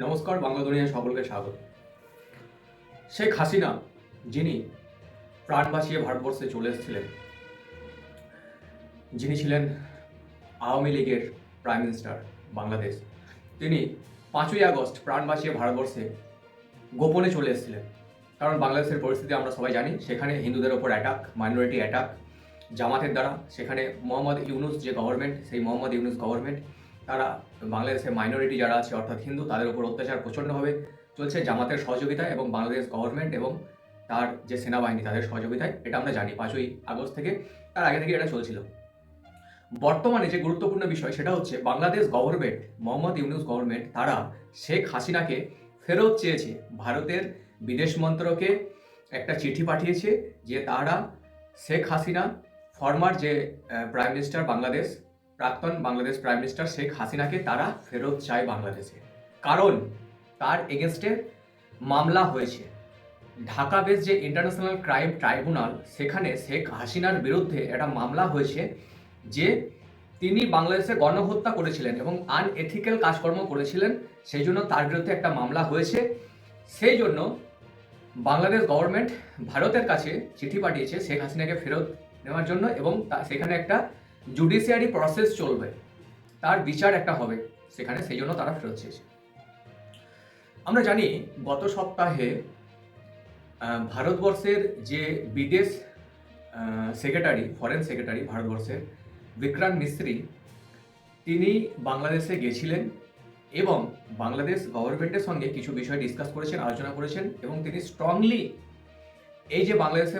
নমস্কার, বাংলা দুনিয়া সকলকে স্বাগত। শেখ হাসিনা, যিনি প্রাণ বাঁচিয়ে ভারতবর্ষে চলে এসেছিলেন, যিনি ছিলেন আওয়ামী লীগের প্রাইম মিনিস্টার বাংলাদেশ, তিনি পাঁচই আগস্ট প্রাণ বাঁচিয়ে ভারতবর্ষে গোপনে চলে এসেছিলেন। কারণ বাংলাদেশের পরিস্থিতি আমরা সবাই জানি, সেখানে হিন্দুদের ওপর অ্যাটাক মাইনরিটি অ্যাটাক জামাতের দ্বারা, সেখানে মোহাম্মদ ইউনুস যে গভর্নমেন্ট সেই মোহাম্মদ ইউনুস গভর্নমেন্ট তারা বাংলাদেশের মাইনরিটি যারা আছে, অর্থাৎ হিন্দু, তাদের উপর অত্যাচার প্রচণ্ডভাবে চলছে জামাতের সহযোগিতায় এবং বাংলাদেশ গভর্নমেন্ট এবং তার যে সেনাবাহিনী, তাদের সহযোগিতায়। এটা আমরা জানি পাঁচই আগস্ট থেকে। তার আগে থেকে এটা চলছিল। বর্তমানে যে গুরুত্বপূর্ণ বিষয়, সেটা হচ্ছে বাংলাদেশ গভর্নমেন্ট মোহাম্মদ ইউনুস গভর্নমেন্ট তারা শেখ হাসিনাকে ফেরত চেয়েছে। ভারতের বিদেশ মন্ত্রকে একটা চিঠি পাঠিয়েছে যে তারা শেখ হাসিনা ফরমার যে প্রাইম মিনিস্টার বাংলাদেশ প্রাক্তন বাংলাদেশ প্রাইম মিনিস্টার শেখ হাসিনাকে তারা ফেরত চায় বাংলাদেশে। কারণ তার এগেনস্টে মামলা হয়েছে। ঢাকা বেস যে ইন্টারন্যাশনাল ক্রাইম ট্রাইব্যুনাল সেখানে শেখ হাসিনার বিরুদ্ধে একটা মামলা হয়েছে যে তিনি বাংলাদেশে গণহত্যা করেছিলেন এবং আনএথিক্যাল কাজকর্ম করেছিলেন, সেই জন্য তার বিরুদ্ধে একটা মামলা হয়েছে। সেই জন্য বাংলাদেশ গভর্নমেন্ট ভারতের কাছে চিঠি পাঠিয়েছে শেখ হাসিনাকে ফেরত নেওয়ার জন্য এবং সেখানে একটা জুডিশিয়ারি প্রসেস চলবে। তার বিচার একটা হবে, সেখানে সেই জন্য তারা ফেরত চেয়েছে। আমরা জানি গত সপ্তাহে ভারতবর্ষের যে বিদেশ সেক্রেটারি ফরেন সেক্রেটারি ভারতবর্ষের বিক্রান্ত মিস্ত্রি, তিনি বাংলাদেশে গেছিলেন এবং বাংলাদেশ গভর্নমেন্টের সঙ্গে কিছু বিষয় ডিসকাস করেছেন, আলোচনা করেছেন এবং তিনি স্ট্রংলি এই যে বাংলাদেশে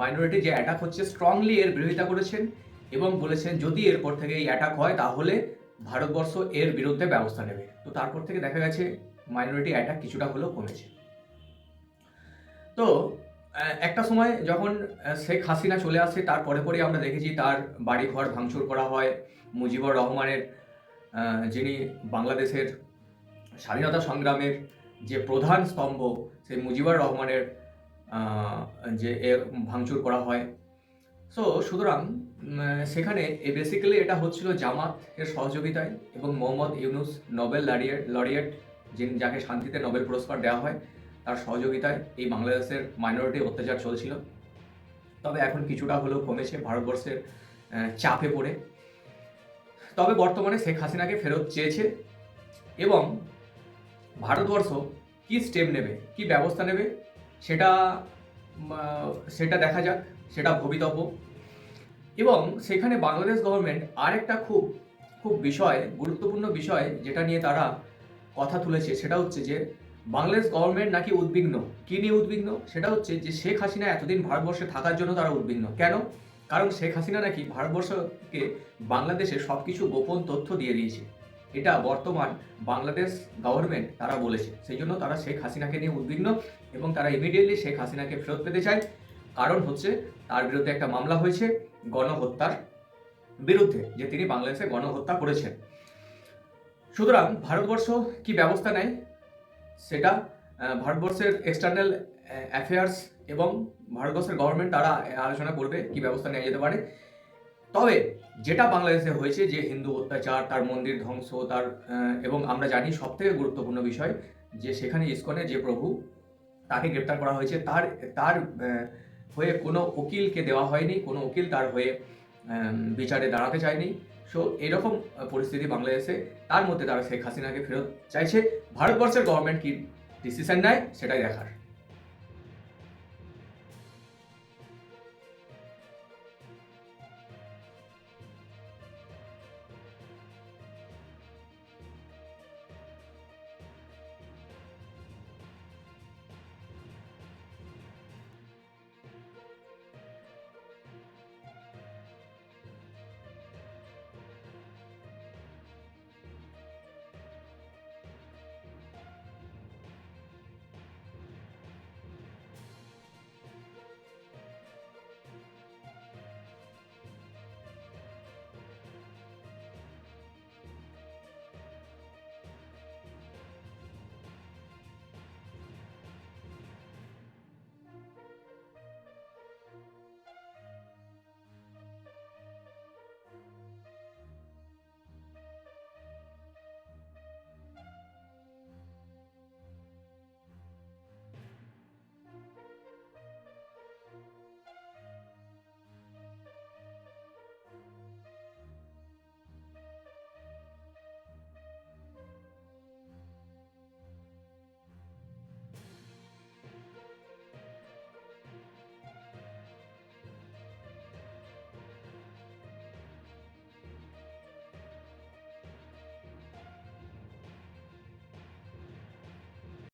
মাইনরিটি যে অ্যাটাক হচ্ছে স্ট্রংলি এর বিরোধিতা করেছেন। এবং বলেছেন, যদি এরপর থেকে এই অ্যাটাক হয়, তাহলে ভারতবর্ষ এর বিরুদ্ধে ব্যবস্থা নেবে। তো তারপর থেকে দেখা গেছে মাইনরিটি অ্যাটাক কিছুটা হলেও কমেছে। তো একটা সময় যখন শেখ হাসিনা চলে আসে, তার পরে পরে আমরা দেখেছি তার বাড়ি ঘর ভাঙচুর করা হয়। মুজিবুর রহমানের যিনি বাংলাদেশের স্বাধীনতা সংগ্রামের যে প্রধান স্তম্ভ, সেই মুজিবুর রহমানের যে এর ভাঙচুর করা হয়। সো সুতরাং সেখানে বেসিক্যালি এটা হচ্ছিল জামাত এর সহযোগিতায় এবং Mohammad Yunus Nobel laureate laureate যিনি যাকে শান্তিতে নোবেল পুরস্কার দেওয়া হয়, তার সহযোগিতায় এই বাংলাদেশের মাইনরিটি অত্যাচার চলছিল। তবে এখন কিছুটা হলেও কমেছে ভারতবর্ষের চাপে পড়ে। তবে বর্তমানে শেখ হাসিনাকে ফেরত চেয়েছে এবং ভারতবর্ষ কি স্টেপ নেবে, কি ব্যবস্থা নেবে, সেটা সেটা দেখা যাক, সেটা ভবিতব্য। এবং সেখানে বাংলাদেশ গভর্নমেন্ট আরেকটা খুব খুব বিষয়, গুরুত্বপূর্ণ বিষয় যেটা নিয়ে তারা কথা তুলেছে, সেটা হচ্ছে যে বাংলাদেশ গভর্নমেন্ট নাকি উদ্বিগ্ন? কী নিয়ে উদ্বিগ্ন? সেটা হচ্ছে যে শেখ হাসিনা এতদিন ভারতবর্ষে থাকার জন্য তারা উদ্বিগ্ন। কেন? কারণ শেখ হাসিনা নাকি ভারতবর্ষকে বাংলাদেশে সব কিছু গোপন তথ্য দিয়ে দিয়েছে। এটা বর্তমান বাংলাদেশ গভর্নমেন্ট তারা বলেছে। সেই জন্য তারা শেখ হাসিনাকে নিয়ে উদ্বিগ্ন এবং তারা ইমিডিয়েটলি শেখ হাসিনাকে ফেরত পেতে চায়। কারণ হচ্ছে তার বিরুদ্ধে একটা মামলা হয়েছে। গণহত্যার বিরুদ্ধে যে তিনি বাংলাদেশে গণহত্যা করেছেন। সুতরাং ভারতবর্ষ কি ব্যবস্থা নেয়? সেটা ভারতবর্ষের এক্সটার্নাল অ্যাফেয়ার্স এবং ভারতবর্ষের গভর্নমেন্ট তারা আলোচনা করবে কি ব্যবস্থা নেওয়া যেতে পারে। তবে যেটা বাংলাদেশে হয়েছে যে হিন্দু অত্যাচার, তার মন্দির ধ্বংস, তার এবং আমরা জানি সব থেকে গুরুত্বপূর্ণ বিষয় যে সেখানে ইস্কনের যে প্রভু তাকে গ্রেপ্তার করা হয়েছে, তার তার হয়ে কোনো উকিলকে দেওয়া হয়নি, কোনো উকিল তার হয়ে বিচারে দাঁড়াতে চায়নি। সো, এরকম পরিস্থিতি বাংলাদেশে, তার মধ্যে তারা শেখ হাসিনাকে ফেরত চাইছে। ভারতবর্ষের গভর্নমেন্ট কি ডিসিশন নেয়, সেটাই দেখার।